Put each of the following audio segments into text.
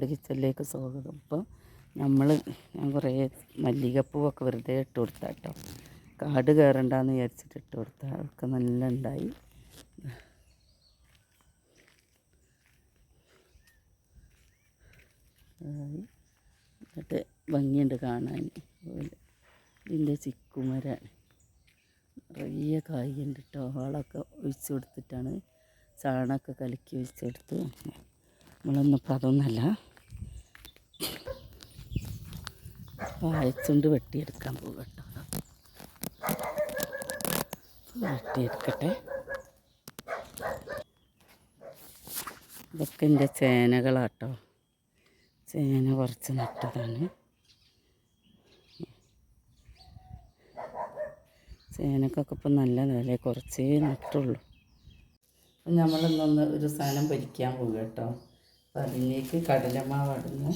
വയനാട് കിച്ചണിലേക്ക് സ്വാഗതം. ഇപ്പോൾ നമ്മൾ ഞാൻ കുറേ മല്ലികപ്പൂവൊക്കെ വെറുതെ ഇട്ട് കൊടുത്താൽ കേട്ടോ കാട് കയറണ്ടെന്ന് വിചാരിച്ചിട്ട് ഇട്ട് കൊടുത്താൽ അതൊക്കെ നല്ല ഉണ്ടായി എന്നിട്ട് ഭംഗിയുണ്ട് കാണാൻ. അതുപോലെ ഇതിന്റെ ചിക്കുമരാണ് നിറയെ കായുണ്ട് കേട്ടോ വളമൊക്കെ ഒഴിച്ച് കൊടുത്തിട്ടാണ് ചാണകമൊക്കെ കലക്കി ഒഴിച്ചെടുത്ത് നമ്മളൊന്നും ഇപ്പം അതൊന്നല്ല. വായച്ചുണ്ട് വെട്ടിയെടുക്കാൻ പോകും കേട്ടോ വെട്ടിയെടുക്കട്ടെ. ഇതൊക്കെ എന്റെ ചേനകളാട്ടോ. ചേന കുറച്ച് നട്ടതാണ്. ചേനക്കൊക്കെ ഇപ്പം നല്ല നില കുറച്ചേ നട്ടുള്ളൂ. അപ്പം നമ്മളിന്നൊന്ന് ഒരു സാധനം പൊരിക്കാൻ പോകും കേട്ടോ അപ്പം അതിലേക്ക് കടലമാവ് ഇടുന്നു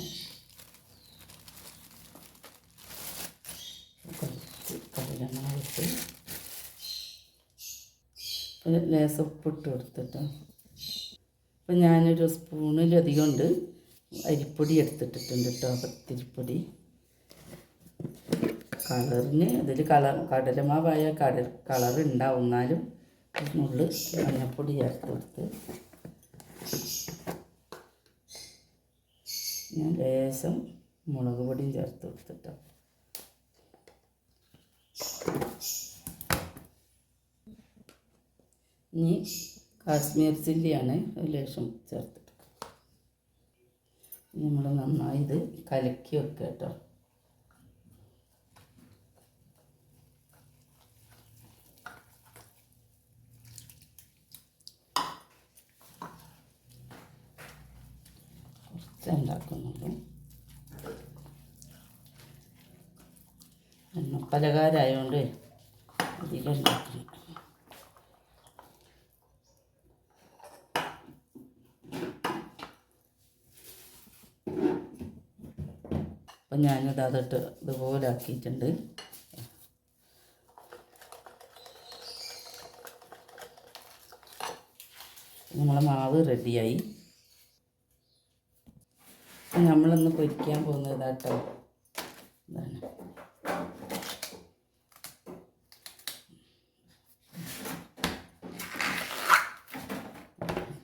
കടലമാവ് ഇട്ട് ഒരു ലേസ് ഉപ്പിട്ട് കൊടുത്തിട്ട്. അപ്പം ഞാനൊരു സ്പൂണിലധികം ഉണ്ട് അരിപ്പൊടി എടുത്തിട്ടിട്ടുണ്ട് കേട്ടോ പത്തിരിപ്പൊടി. കളറിന് അതിൽ കളർ കടലമാവായ കടൽ കളർ ഉണ്ടാവും എന്നാലും നുള്ളു മഞ്ഞപ്പൊടി ചേർത്ത് കൊടുത്ത്. ഞാൻ ലേശം മുളക് പൊടിയും ചേർത്ത് കൊടുത്തിട്ടോ. ഇനി കാശ്മീർ ചില്ലിയാണ് ഒരു ലേശം ചേർത്തിട്ട് നമ്മൾ നന്നായി ഇത് കലക്കി വെക്കുക കേട്ടോ. കുറച്ച് ഉണ്ടാക്കുന്നുള്ളൂ. എണ്ണ പലകാരമായതുകൊണ്ട് അധികം ഉണ്ടാക്കുന്നു അപ്പം ഞാനത് അതിട്ട് ഇതുപോലെ ആക്കിയിട്ടുണ്ട്. നമ്മളെ മാവ് റെഡിയായി. നമ്മളിന്ന് പൊരിക്കാൻ പോകുന്നത് ഇതാട്ടോ. ഇതാണ്.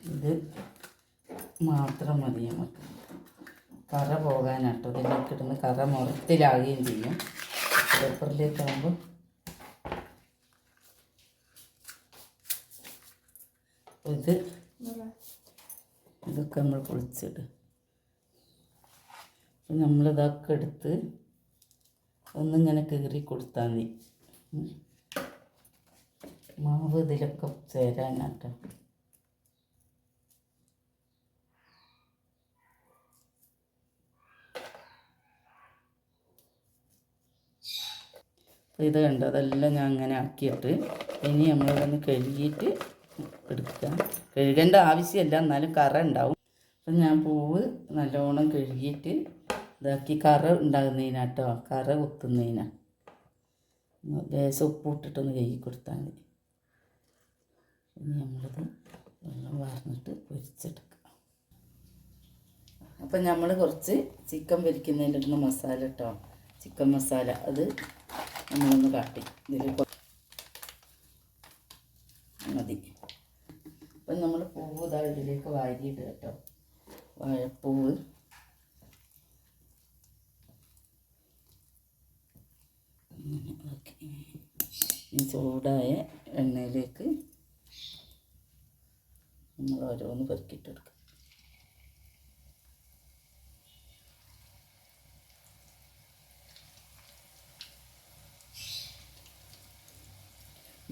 ഇത് മാത്രം മതി നമുക്ക്. കറ പോകാനാട്ടോ. ഇതിലേക്ക് ഇടുന്ന കറ മുറത്തിലാകുകയും ചെയ്യും. പേപ്പറിലേക്ക് ആകുമ്പോൾ ഇത് ഇതൊക്കെ നമ്മൾ പൊളിച്ചിടും അപ്പം നമ്മളിതൊക്കെ എടുത്ത് ഒന്നിങ്ങനെ കീറി കൊടുത്താൽ മതി. മാവ് ഇതിലൊക്കെ ചേരാനാട്ടോ. ഇത് കണ്ടോ? അതെല്ലാം ഞാൻ അങ്ങനെ ആക്കിയിട്ട് ഇനി നമ്മളിതൊന്ന് കഴുകിയിട്ട് എടുക്കുക കഴുകേണ്ട ആവശ്യമില്ല എന്നാലും കറ ഉണ്ടാവും. അപ്പം ഞാൻ പൂവ് നല്ലോണം കഴുകിയിട്ട് ഇതാക്കി കറ ഉണ്ടാകുന്നതിനാട്ടോ കറ കുത്തുന്നതിനാ. ലേശം ഉപ്പ് ഇട്ടിട്ടൊന്ന് കഴുകി കൊടുത്താൽ മതി. ഇനി നമ്മളിത് വെള്ളം വാർന്നിട്ട് പൊരിച്ചെടുക്കുക അപ്പം നമ്മൾ കുറച്ച് ചിക്കൻ പൊരിക്കുന്നതിന്റെ മസാല കേട്ടോ ചിക്കൻ മസാല. അത് നമ്മളൊന്ന് കാട്ടി. ഇതിൽ മതി. അപ്പം നമ്മൾ പൂവ് ഇതാ ഇതിലേക്ക് വാരിയിടുക കേട്ടോ. വാഴപ്പൂവ്. ചൂടായ എണ്ണയിലേക്ക് നമ്മൾ ഓരോന്ന് പെറുക്കിയിട്ടെടുക്കും.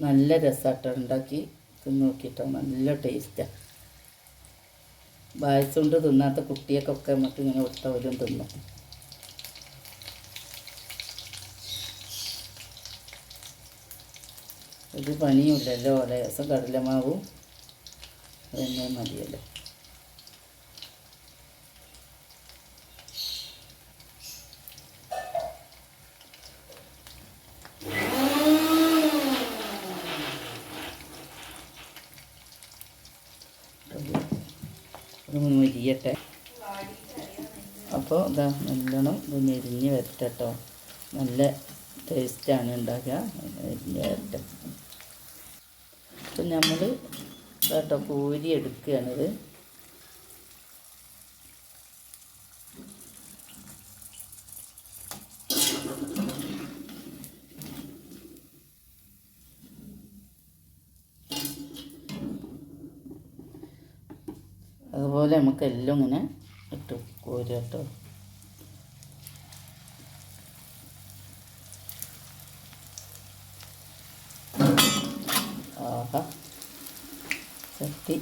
നല്ല രസമാട്ടോ ഉണ്ടാക്കി. നോക്കിയിട്ടോ നല്ല ടേസ്റ്റാണ് വായിച്ചുകൊണ്ട് തിന്നാത്ത കുട്ടിയൊക്കെ നമുക്ക് ഇങ്ങനെ ഒട്ടവരും തിന്നും. ഒരു പണിയുമില്ലല്ലോ ലേസം കടലമാവും. അതന്നെ മതിയല്ലോ. മൊരിയട്ടെ അപ്പോൾ ഇതാ നല്ലോണം ഇത് മെരിഞ്ഞ് വരട്ടെ കേട്ടോ നല്ല ടേസ്റ്റാണ് ഉണ്ടാക്കുക. മെരിഞ്ഞ് വരട്ടെ. അപ്പം നമ്മൾ കേട്ടോ പൂരി എടുക്കുകയാണിത്. അതുപോലെ നമുക്ക് എല്ലാം ഇങ്ങനെ ഇട്ട് കോരി കേട്ടോ. ആഹാ. ചട്ടി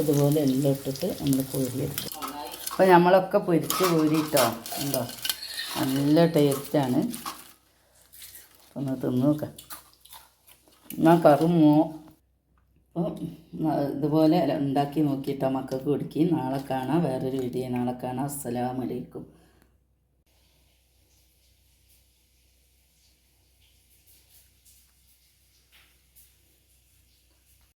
ഇതുപോലെ എല്ലാം ഇട്ടിട്ട് നമ്മൾ കോരിയെടുക്കും അപ്പോൾ നമ്മളൊക്കെ പൊരിച്ച് കോരിയിട്ടോ ഉണ്ടോ? നല്ല ടേസ്റ്റാണ് ഒന്ന് തിന്ന് നോക്കാം. എന്നാൽ കറുമോ ഇതുപോലെ ഉണ്ടാക്കി നോക്കിയിട്ട് മക്കൾക്ക് കൊടുക്കി. നാളെ കാണാം. വേറൊരു വീഡിയോ. നാളെ കാണാം. അസ്സലാമലൈക്കും